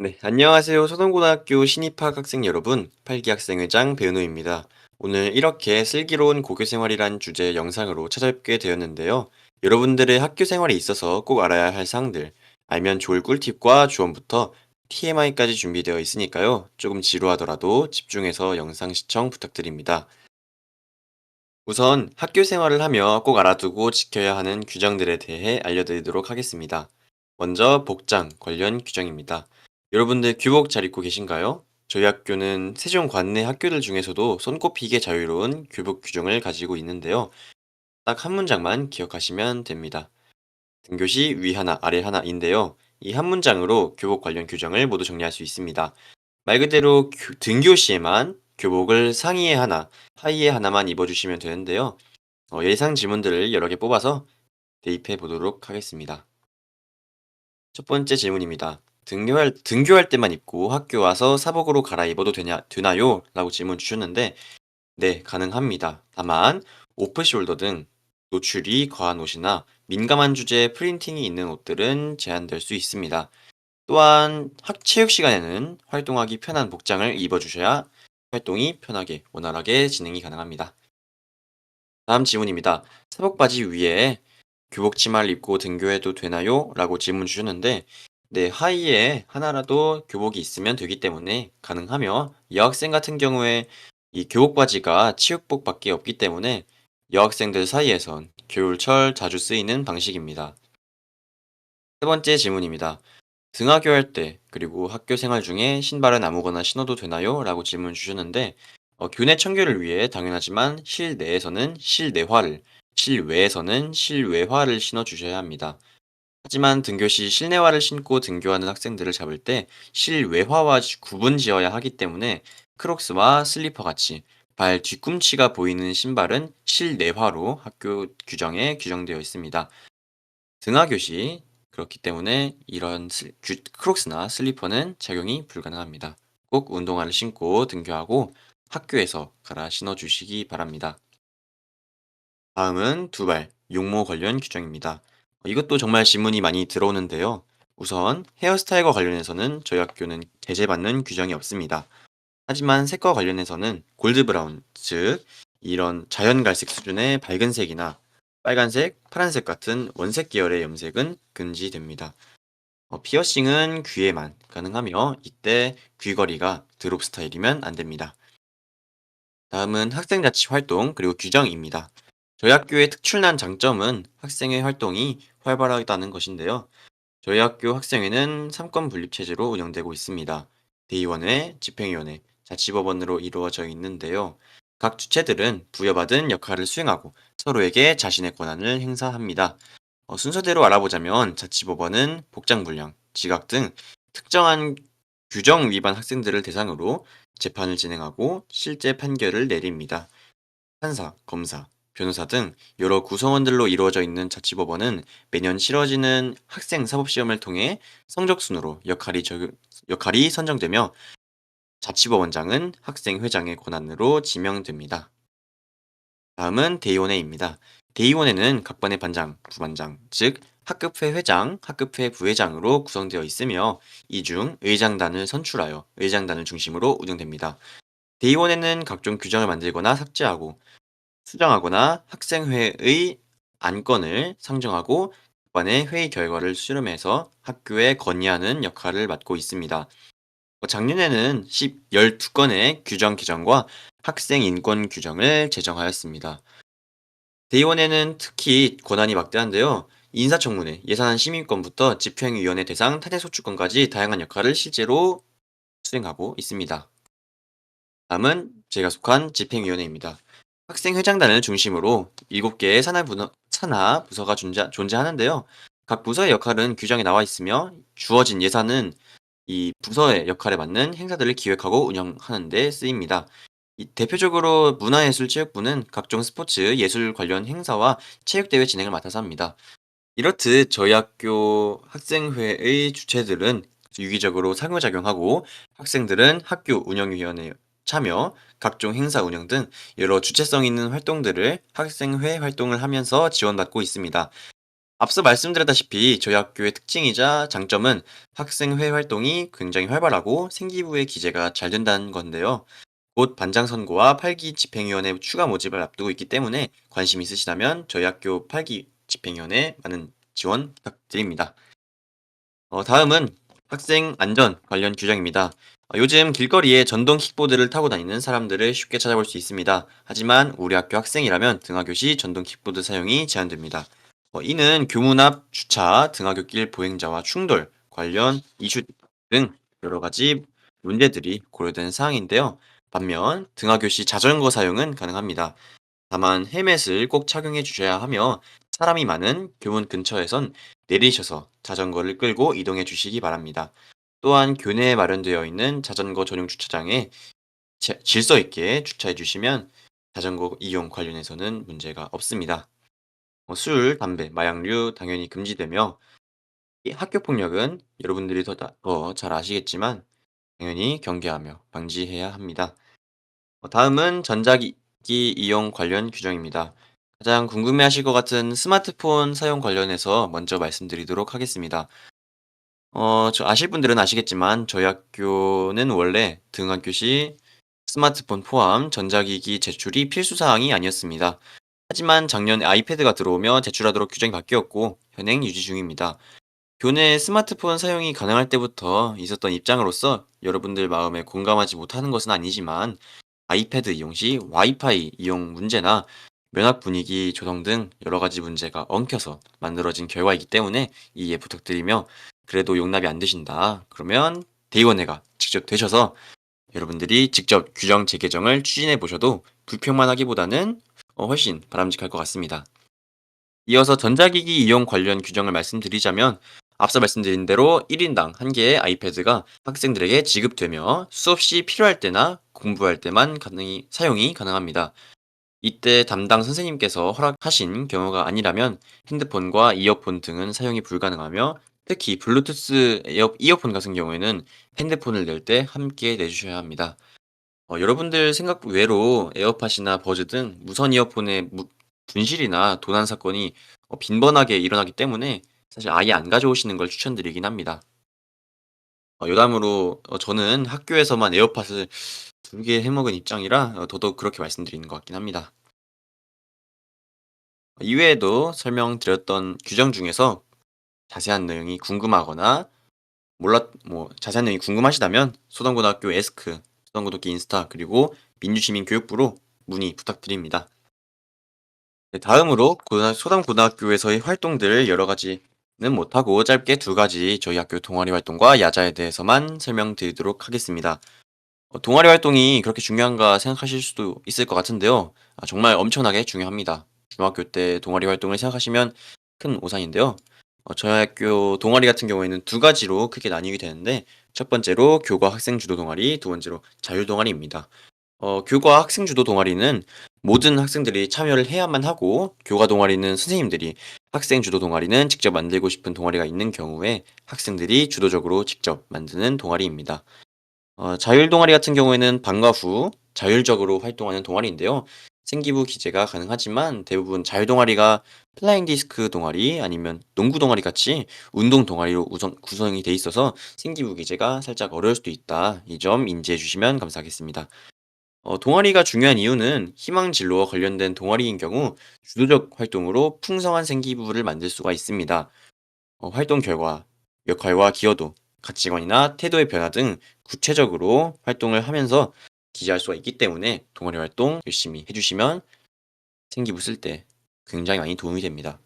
네, 안녕하세요. 소동고등학교 신입학 학생 여러분, 8기 학생회장 배은호입니다. 오늘 이렇게 슬기로운 고교 생활이란 주제 영상으로 찾아뵙게 되었는데요. 여러분들의 학교 생활에 있어서 꼭 알아야 할 사항들, 알면 좋을 꿀팁과 조언부터 TMI까지 준비되어 있으니까요. 조금 지루하더라도 집중해서 영상 시청 부탁드립니다. 우선 학교 생활을 하며 꼭 알아두고 지켜야 하는 규정들에 대해 알려드리도록 하겠습니다. 먼저 복장 관련 규정입니다. 여러분들 교복 잘 입고 계신가요? 저희 학교는 세종 관내 학교들 중에서도 손꼽히게 자유로운 교복 규정을 가지고 있는데요. 딱 한 문장만 기억하시면 됩니다. 등교시 위 하나, 아래 하나인데요. 이 한 문장으로 교복 관련 규정을 모두 정리할 수 있습니다. 말 그대로 교- 등교시에만 교복을 상의에 하나, 하의에 하나만 입어주시면 되는데요. 어, 예상 질문들을 여러 개 뽑아서 대입해 보도록 하겠습니다. 첫 번째 질문입니다. 등교할, 등교할 때만 입고 학교 와서 사복으로 갈아입어도 되냐, 되나요? 라고 질문 주셨는데, 네, 가능합니다. 다만, 오프숄더 등 노출이 과한 옷이나 민감한 주제에 프린팅이 있는 옷들은 제한될 수 있습니다. 또한 학 체육 시간에는 활동하기 편한 복장을 입어주셔야 활동이 편하게 원활하게 진행이 가능합니다. 다음 질문입니다. 사복 바지 위에 교복 치마를 입고 등교해도 되나요? 라고 질문 주셨는데 네, 하의에 하나라도 교복이 있으면 되기 때문에 가능하며 여학생 같은 경우에 이 교복 바지가 체육복밖에 없기 때문에 여학생들 사이에선 겨울철 자주 쓰이는 방식입니다. 세 번째 질문입니다. 등하교할 때 그리고 학교 생활 중에 신발은 아무거나 신어도 되나요? 라고 질문 주셨는데 어, 교내 청결을 위해 당연하지만 실내에서는 실내화를, 실외에서는 실외화를 신어 주셔야 합니다. 하지만 등교 시 실내화를 신고 등교하는 학생들을 잡을 때 실외화와 지- 구분 지어야 하기 때문에 크록스와 슬리퍼 같이 발 뒤꿈치가 보이는 신발은 실내화로 학교 규정에 규정되어 있습니다. 등하교 시 그렇기 때문에 이런 슬- 규- 크록스나 슬리퍼는 착용이 불가능합니다. 꼭 운동화를 신고 등교하고 학교에서 갈아 신어 주시기 바랍니다. 다음은 두발, 용모 관련 규정입니다. 이것도 정말 질문이 많이 들어오는데요. 우선 헤어스타일과 관련해서는 저희 학교는 제재받는 규정이 없습니다. 하지만 색과 관련해서는 골드 브라운, 즉 이런 자연 갈색 수준의 밝은 색이나 빨간색, 파란색 같은 원색 계열의 염색은 금지됩니다. 어, 피어싱은 귀에만 가능하며 이때 귀걸이가 드롭 스타일이면 안 됩니다. 다음은 학생 자치 활동 그리고 규정입니다. 저희 학교의 특출난 장점은 학생의 활동이 활발하다는 것인데요. 저희 학교 학생회는 3권 분립 체제로 운영되고 있습니다. 대의원회, 집행위원회, 자치법원으로 이루어져 있는데요. 각 주체들은 부여받은 역할을 수행하고 서로에게 자신의 권한을 행사합니다. 어, 순서대로 알아보자면 자치법원은 복장불량, 지각 등 특정한 규정 위반 학생들을 대상으로 재판을 진행하고 실제 판결을 내립니다. 판사, 검사, 변호사 등 여러 구성원들로 이루어져 있는 자치법원은 매년 치러지는 학생 사법시험을 통해 성적 순으로 역할이, 적, 역할이 선정되며 자치법원장은 학생 회장의 권한으로 지명됩니다. 다음은 대의원회입니다. 대의원회는 각 반의 반장, 부반장, 즉 학급회 회장, 학급회 부회장으로 구성되어 있으며 이 중 의장단을 선출하여 의장단을 중심으로 운영됩니다. 대의원회는 각종 규정을 만들거나 삭제하고 수정하거나 학생회의 안건을 상정하고 반의 회의 결과를 수렴해서 학교에 건의하는 역할을 맡고 있습니다. 어, 작년에는 10, 12건의 규정 개정과 학생 인권 규정을 제정하였습니다. 대의원회는 특히 권한이 막대한데요. 인사청문회, 예산 시민권부터 집행위원회 대상 탄핵소추권까지 다양한 역할을 실제로 수행하고 있습니다. 다음은 제가 속한 집행위원회입니다. 학생회장단을 중심으로 7개의 산하, 부서가 존재, 존재하는데요. 각 부서의 역할은 규정에 나와 있으며 주어진 예산은 이 부서의 역할에 맞는 행사들을 기획하고 운영하는 데 쓰입니다. 이 대표적으로 문화예술체육부는 각종 스포츠, 예술 관련 행사와 체육대회 진행을 맡아서 합니다. 이렇듯 저희 학교 학생회의 주체들은 유기적으로 상호작용하고 학생들은 학교 운영위원회에 참여, 각종 행사 운영 등 여러 주체성 있는 활동들을 학생회 활동을 하면서 지원받고 있습니다. 앞서 말씀드렸다시피 저희 학교의 특징이자 장점은 학생회 활동이 굉장히 활발하고 생기부의 기재가 잘 된다는 건데요. 곧 반장 선거와 8기 집행위원회 추가 모집을 앞두고 있기 때문에 관심 있으시다면 저희 학교 8기 집행위원회 많은 지원 부탁드립니다. 어, 다음은 학생 안전 관련 규정입니다. 어, 요즘 길거리에 전동 킥보드를 타고 다니는 사람들을 쉽게 찾아볼 수 있습니다. 하지만 우리 학교 학생이라면 등하교 시 전동 킥보드 사용이 제한됩니다. 어, 이는 교문 앞 주차, 등하굣길 보행자와 충돌 관련 이슈 등 여러 가지 문제들이 고려되는 사항인데요. 반면 등하교 시 자전거 사용은 가능합니다. 다만 헬멧을 꼭 착용해 주셔야 하며 사람이 많은 교문 근처에선 내리셔서 자전거를 끌고 이동해 주시기 바랍니다. 또한 교내에 마련되어 있는 자전거 전용 주차장에 제- 질서 있게 주차해 주시면 자전거 이용 관련해서는 문제가 없습니다. 어, 술, 담배, 마약류 당연히 금지되며 이 학교 폭력은 여러분들이 더잘 아시겠지만 당연히 경계하며 방지해야 합니다. 어, 다음은 전자기기 이용 관련 규정입니다. 가장 궁금해하실 것 같은 스마트폰 사용 관련해서 먼저 말씀드리도록 하겠습니다. 어, 저 아실 분들은 아시겠지만 저희 학교는 원래 등하교 시 스마트폰 포함 전자기기 제출이 필수 사항이 아니었습니다. 하지만 작년 아이패드가 들어오며 제출하도록 규정이 바뀌었고 현행 유지 중입니다. 교내 스마트폰 사용이 가능할 때부터 있었던 입장으로서 여러분들 마음에 공감하지 못하는 것은 아니지만 아이패드 이용 시 와이파이 이용 문제나 면학 분위기 조성 등 여러 가지 문제가 엉켜서 만들어진 결과이기 때문에 이해 부탁드리며 그래도 용납이 안 되신다. 그러면 대의원회가 직접 되셔서 여러분들이 직접 규정 재개정을 추진해 보셔도 불평만 하기보다는 어, 훨씬 바람직할 것 같습니다. 이어서 전자기기 이용 관련 규정을 말씀드리자면 앞서 말씀드린 대로 1인당 1개의 아이패드가 학생들에게 지급되며 수업 시 필요할 때나 공부할 때만 가능히, 사용이 가능합니다. 이때 담당 선생님께서 허락하신 경우가 아니라면 핸드폰과 이어폰 등은 사용이 불가능하며 특히 블루투스 에어, 이어폰 같은 경우에는 핸드폰을 낼 때 함께 내주셔야 합니다. 어, 여러분들 생각 외로 에어팟이나 버즈 등 무선 이어폰의 무- 분실이나 도난 사건이 어, 빈번하게 일어나기 때문에 사실 아예 안 가져오시는 걸 추천드리긴 합니다. 어, 여담으로 어, 저는 학교에서만 에어팟을 두 개 해먹은 입장이라 어, 더더욱 그렇게 말씀드리는 것 같긴 합니다. 어, 이외에도 설명드렸던 규정 중에서 자세한 내용이 궁금하거나 몰랐 뭐 자세한 내용이 궁금하시다면 소담고등학교 에스크, 소담고등학교 인스타 그리고 민주시민교육부로 문의 부탁드립니다. 네, 다음으로 고등 소담고등학교에서의 활동들 여러 가지는 못하고 짧게 두 가지 저희 학교 동아리 활동과 야자에 대해서만 설명드리도록 하겠습니다. 어, 동아리 활동이 그렇게 중요한가 생각하실 수도 있을 것 같은데요. 아, 정말 엄청나게 중요합니다. 중학교 때 동아리 활동을 생각하시면 큰 오산인데요. 어, 저희 학교 동아리 같은 경우에는 두 가지로 크게 나뉘게 되는데 첫 번째로 교과 학생 주도 동아리, 두 번째로 자율 동아리입니다. 어, 교과 학생 주도 동아리는 모든 학생들이 참여를 해야만 하고 교과 동아리는 선생님들이 학생 주도 동아리는 직접 만들고 싶은 동아리가 있는 경우에 학생들이 주도적으로 직접 만드는 동아리입니다. 어, 자율 동아리 같은 경우에는 방과 후 자율적으로 활동하는 동아리인데요. 생기부 기재가 가능하지만 대부분 자율 동아리가 플라잉 디스크 동아리 아니면 농구 동아리 같이 운동 동아리로 우선 구성이 돼 있어서 생기부 기재가 살짝 어려울 수도 있다. 이 점 인지해 주시면 감사하겠습니다. 어, 동아리가 중요한 이유는 희망 진로와 관련된 동아리인 경우 주도적 활동으로 풍성한 생기부를 만들 수가 있습니다. 어, 활동 결과, 역할과 기여도, 가치관이나 태도의 변화 등 구체적으로 활동을 하면서 기재할 수가 있기 때문에 동아리 활동 열심히 해주시면 생기부 쓸 때 굉장히 많이 도움이 됩니다.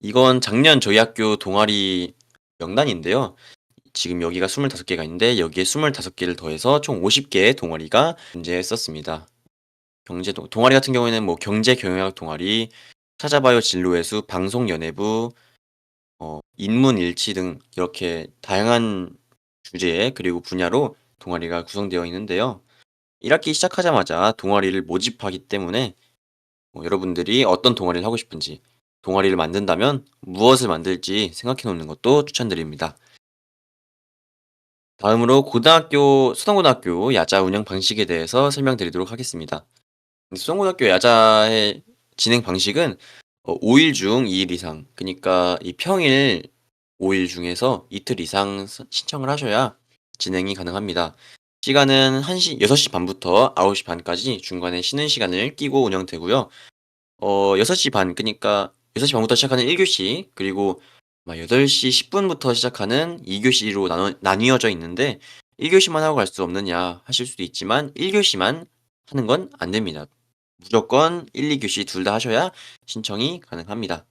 이건 작년 저희 학교 동아리 명단인데요. 지금 여기가 25개가 있는데 여기에 25개를 더해서 총 50개의 동아리가 존재했었습니다. 경제 동 동아리 같은 경우에는 뭐 경제 경영학 동아리, 찾아봐요 진로의 수, 방송 연예부, 어 인문 일치 등 이렇게 다양한 주제 그리고 분야로 동아리가 구성되어 있는데요. 1학기 시작하자마자 동아리를 모집하기 때문에 뭐 여러분들이 어떤 동아리를 하고 싶은지, 동아리를 만든다면 무엇을 만들지 생각해 놓는 것도 추천드립니다. 다음으로 고등학교 수성고등학교 야자 운영 방식에 대해서 설명드리도록 하겠습니다. 수성고등학교 야자의 진행 방식은 어 5일 중 2일 이상 그니까 이 평일 5일 중에서 이틀 이상 서 신청을 하셔야 진행이 가능합니다. 시간은 1시 6시 반부터 9시 반까지 중간에 쉬는 시간을 끼고 운영되고요. 어 6시 반 그니까 6시 반부터 시작하는 1 교시 그리고 아마 8시 10 분부터 시작하는 2 교시로 나눠 나뉘어져 있는데 "1 교시만 하고 갈 수 없느냐." 하실 수도 있지만 1 교시만 하는 건 안 됩니다. 무조건 1-2 교시 둘 다 하셔야 신청이 가능합니다.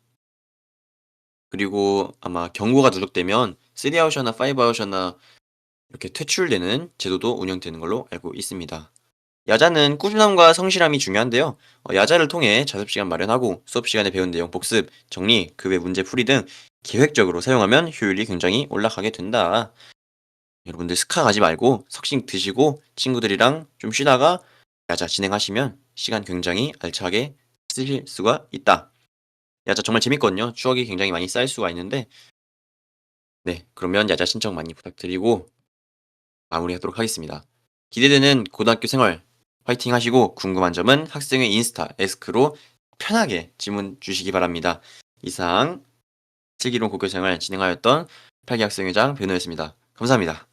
그리고 아마 경고가 누적되면 3 아웃이나 5 아웃이나 이렇게 퇴출되는 제도도 운영되는 걸로 알고 있습니다. 야자는 꾸준함과 성실함이 중요한데요. 어 야자를 통해 자습 시간 마련하고 수업 시간에 배운 내용 복습, 정리, 그 외 문제 풀이 등 계획적으로 사용하면 효율이 굉장히 올라가게 된다. 여러분들 스카 가지 말고 석식 드시고 친구들이랑 좀 쉬다가 야자 진행하시면 시간 굉장히 알차게 쓰실 수가 있다. 야자 정말 재밌거든요. 추억이 굉장히 많이 쌓일 수가 있는데 네 그러면 야자 신청 많이 부탁드리고 마무리하도록 하겠습니다. 기대되는 고등학교 생활 화이팅 하시고 궁금한 점은 학생의 인스타 에스크로 편하게 질문 주시기 바랍니다. 이상 슬기로운 고교생활 진행하였던 8기 학생회장 변호였습니다. 감사합니다.